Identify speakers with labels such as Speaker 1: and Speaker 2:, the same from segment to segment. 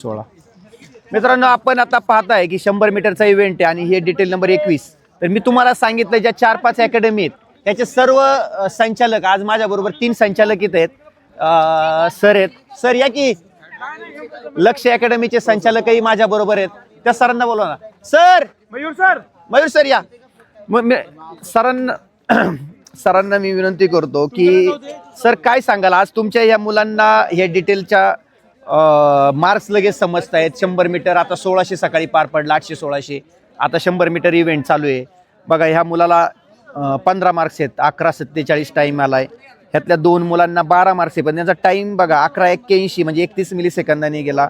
Speaker 1: सोळा. मित्रांनो आपण आता पाहताय की शंभर मीटरचा इव्हेंट आहे आणि हे डिटेल नंबर एकवीस. तर मी तुम्हाला सांगितलं ज्या चार पाच अकॅडमी आहेत त्याचे सर्व संचालक आज माझ्याबरोबर तीन संचालक इथं आहेत. सर आहेत. सर या की. लक्ष अकॅडमीचे संचालकही माझ्या बरोबर आहेत. त्या सरांना बोलवा ना. Sir!
Speaker 2: Mayur sir!
Speaker 1: Mayur sir या. मग सरांना सरांना मी विनंती करतो की सर काय सांगाल? आज तुमच्या या मुलांना हे डिटेलच्या मार्क्स लगेच समजत आहेत शंभर मीटर आता सोळाशे सकाळी पार पडला आठशे सोळाशे. आता शंभर मीटर इव्हेंट चालू आहे. बघा ह्या मुलाला पंधरा मार्क्स आहेत. अकरा सत्तेचाळीस टाईम आलाय. ह्यातल्या दोन मुलांना बारा मार्क्स आहे पण त्यांचा टाईम बघा अकरा एक्क्याऐंशी म्हणजे एकतीस मिली सेकंदांनी गेला.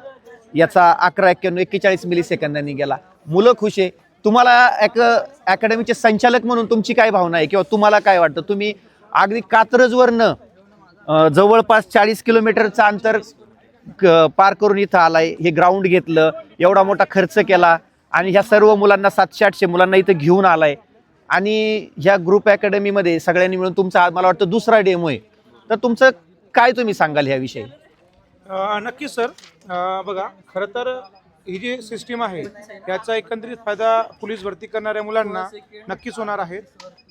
Speaker 1: याचा अकरा एक्क्याण्णव एक्केचाळीस मिली सेकंदांनी गेला. मुलं खुश आहे. तुम्हाला एक अकॅडमीचे संचालक म्हणून तुमची काय भावना आहे? किंवा तुम्हाला काय वाटतं? तुम्ही अगदी कात्रजवरनं जवळपास चाळीस किलोमीटरचं अंतर पार करून इथं आलाय. हे ग्राउंड घेतलं एवढा मोठा खर्च केला आणि ह्या सर्व मुलांना सातशे आठशे मुलांना इथं घेऊन आलाय. आणि ह्या ग्रुप अकॅडमीमध्ये सगळ्यांनी मिळून तुमचा मला वाटतं दुसरा डेमो आहे. तर तुमचं काय तुम्ही सांगाल ह्याविषयी?
Speaker 2: नक्की सर. बघा खरं तर ही जी सिस्टीम आहे याचा एकंदरीत फायदा पोलीस भरती करणाऱ्या मुलांना नक्कीच होणार आहे.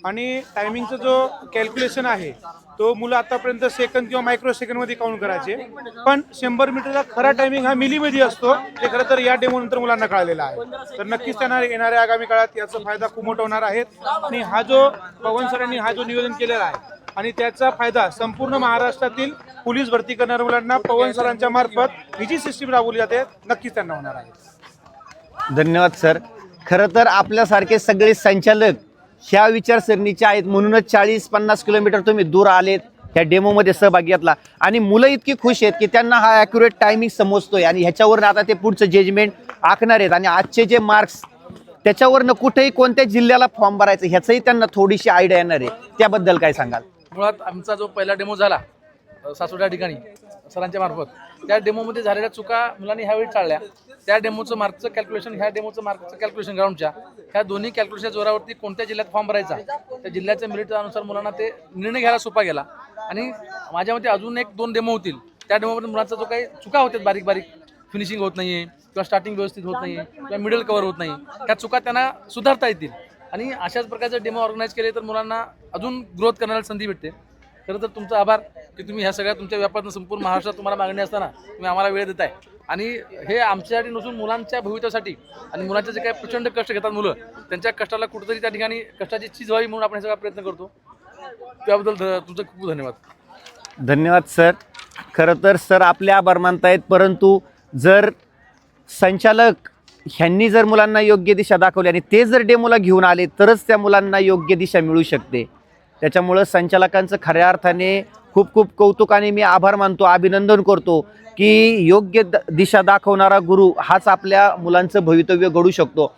Speaker 2: आणि टायमिंगचा जो कॅल्क्युलेशन आहे तो मुलं आतापर्यंत सेकंद किंवा मायक्रो सेकंडमध्ये काउंट करायचे. पण शंभर मीटरचा खरा टायमिंग हा मिलीमध्ये असतो ते खरं तर या डेमो नंतर मुलांना कळलेला आहे. तर नक्कीच त्यांना येणाऱ्या आगामी काळात याचा फायदा खूप मोठा होणार आहे. आणि हा जो पवन सरांनी हा जो नियोजन केलेला आहे आणि त्याचा फायदा संपूर्ण महाराष्ट्रातील पोलीस भरती करणाऱ्या मुलांना पवन सरांच्या मार्फत ही जी सिस्टीम राबवली जाते. नक्कीच त्यांना होणार आहे.
Speaker 1: धन्यवाद सर. खरं तर आपल्यासारखे सगळे संचालक ह्या विचारसरणीचे आहेत. म्हणूनच चाळीस पन्नास किलोमीटर तुम्ही दूर आलेत. ह्या डेमोमध्ये सहभाग घेतला. आणि मुलं इतकी खुश आहेत की त्यांना हा ॲक्युरेट टायमिंग समजतोय. आणि ह्याच्यावरनं आता ते पुढचं जजमेंट आखणार आहेत. आणि आजचे जे मार्क्स त्याच्यावरनं कुठेही कोणत्या जिल्ह्याला फॉर्म भरायचं ह्याचंही त्यांना थोडीशी आयडिया येणार आहे. त्याबद्दल काय सांगाल?
Speaker 3: मुळात आमचा जो पहिला डेमो झाला सासवड्या ठिकाणी सरांच्या मार्फत. त्या डेमोमध्ये झालेल्या चुका मुलांनी ह्यावेळी टाळल्या. त्या डेमोचं मार्कचं कॅल्क्युलेशन ह्या डेमोचं मार्कचं कॅल्क्युलेशन ग्राउंडच्या ह्या दोन्ही कॅल्क्युलेशन जोरावरती कोणत्या जिल्ह्यात फॉर्म भरायचा? त्या जिल्ह्याच्या मेरिटनुसार मुलांना ते निर्णय घ्यायला सोपा गेला. आणि माझ्या मते अजून एक दोन डेमो होतील. त्या डेमोमध्ये मुलांचा जो काही चुका होतात बारीक बारीक फिनिशिंग होत नाहीये किंवा स्टार्टिंग व्यवस्थित होत नाही किंवा मिडल कवर होत नाही त्या चुका त्यांना सुधारता येतील. आणि अशाच प्रकारचे डेमो ऑर्गनाईज केले तर मुलांना अजून ग्रोथ करण्याला संधी भेटते. खरं तर तुमचा आभार. की तुम्ही ह्या सगळ्या तुमच्या व्यापारात संपूर्ण महाराष्ट्रात तुम्हाला मागणी असताना तुम्ही आम्हाला वेळ देताय. आणि हे आमच्यासाठी नसून मुलांच्या भवितव्यासाठी आणि मुलांचे जे काही प्रचंड कष्ट घेतात मुलं त्यांच्या कष्टाला कुठेतरी त्या ठिकाणी कष्टाची चीज व्हावी म्हणून आपण हे सगळा प्रयत्न करतो. त्याबद्दल ध- तुमचं खूप खूप धन्यवाद.
Speaker 1: धन्यवाद सर. खरं तर सर आपले आभार मानतायत परंतु जर संचालक ह्यांनी जर मुलांना योग्य दिशा दाखवली आणि ते जर डेमोला घेऊन आले तरच त्या मुलांना योग्य दिशा मिळू शकते. त्याच्यामुळं संचालकांचं खऱ्या अर्थाने खूप खूप कौतुकाने मी आभार मानतो अभिनंदन करतो की योग्य द दिशा दाखवणारा गुरु हाच आपल्या मुलांचं भवितव्य घडू शकतो.